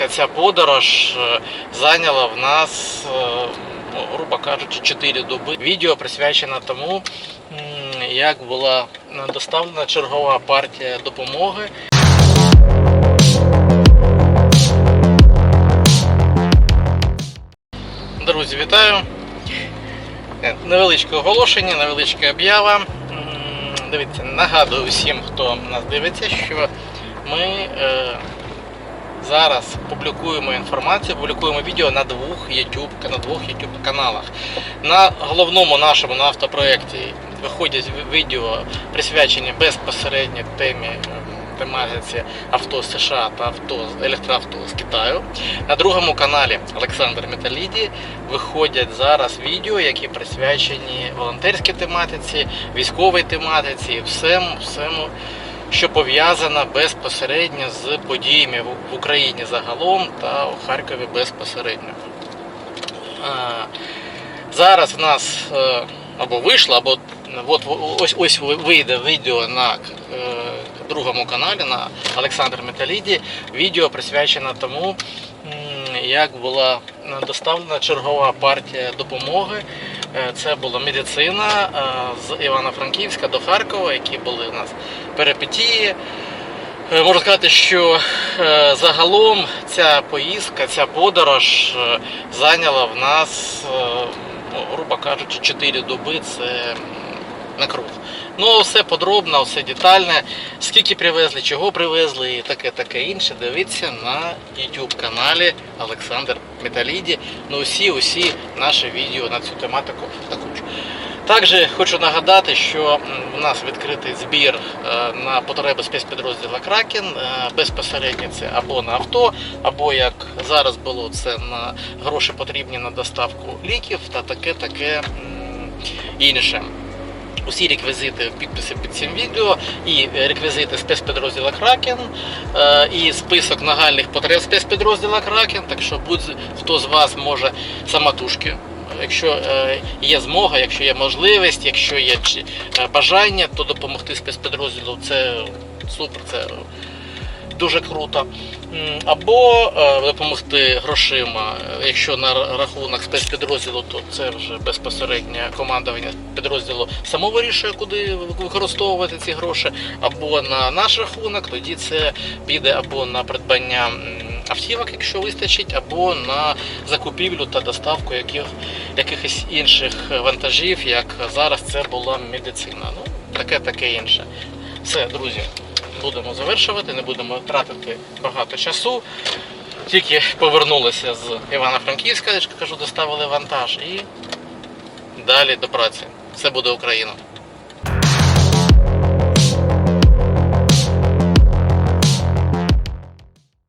поїздка, ця подорож е, зайняла в нас, е, грубо кажучи, 4 доби. Відео присвячено тому, як була доставлена чергова партія допомоги. Друзі, вітаю! Е, Невеличке оголошення, невеличка об'ява. Дивіться, нагадую всім, хто нас дивиться, що ми зараз публікуємо інформацію, публікуємо відео на двох YouTube, на двох YouTube каналах. На головному нашому на автопроєкті виходять відео присвячені безпосередньо темі е, тематиці авто з США та авто електроавто з Китаю. На другому каналі Олександр Металіді виходять зараз відео, які присвячені волонтерській тематиці, військовій тематиці, всему, всему, що пов'язано безпосередньо з подіями в- в Україні загалом та у Харкові безпосередньо. Зараз в нас е, або вийшло, або от ось ось вийде відео на е, другому каналі на Олександр Металіді. Відео присвячено тому, як була доставлена чергова партія допомоги. Е, Це була медицина е, з Івано-Франківська до Харкова, які були у нас перипетії. Е, Можу сказати, що загалом ця поїздка, ця подорож зайняла в нас, ну, грубо кажучи, 4 доби. Це на круг. Ну, все подробно, все детальне. Скільки привезли, чого привезли і таке таке інше. Дивіться на YouTube каналі Олександр Металіді. Ну, усі, усі наші відео на цю тематику таку ж. Також хочу нагадати, що у нас відкритий збір е, на потреби спецпідрозділу Кракен. Е, Безпосередньо це або на авто, або як зараз було це на гроші потрібні на доставку ліків та таке таке інше. Усі реквізити підписи під цим відео, і е, реквізити спецпідрозділа Кракен, е, і список нагальних потреб спецпідрозділа Кракен. Так що будь-хто з вас може самотужки якщо е, є змога, якщо є можливість, якщо є бажання, то допомогти спецпідрозділу це супер, це дуже круто. Або е, допомогти грошима. Е, Якщо на рахунок спецпідрозділу, то це вже безпосередньо командування підрозділу само вирішує, куди використовувати ці гроші, або на наш рахунок, тоді це піде або на придбання автівок, якщо вистачить, або на закупівлю та доставку яких, якихось інших вантажів, як зараз це була медицина. Ну, таке таке інше. Все, друзі, будемо завершувати, не будемо тратити багато часу. Тільки повернулися з Івано-Франківська, кажу, доставили вантаж і далі до праці. Все буде Україна.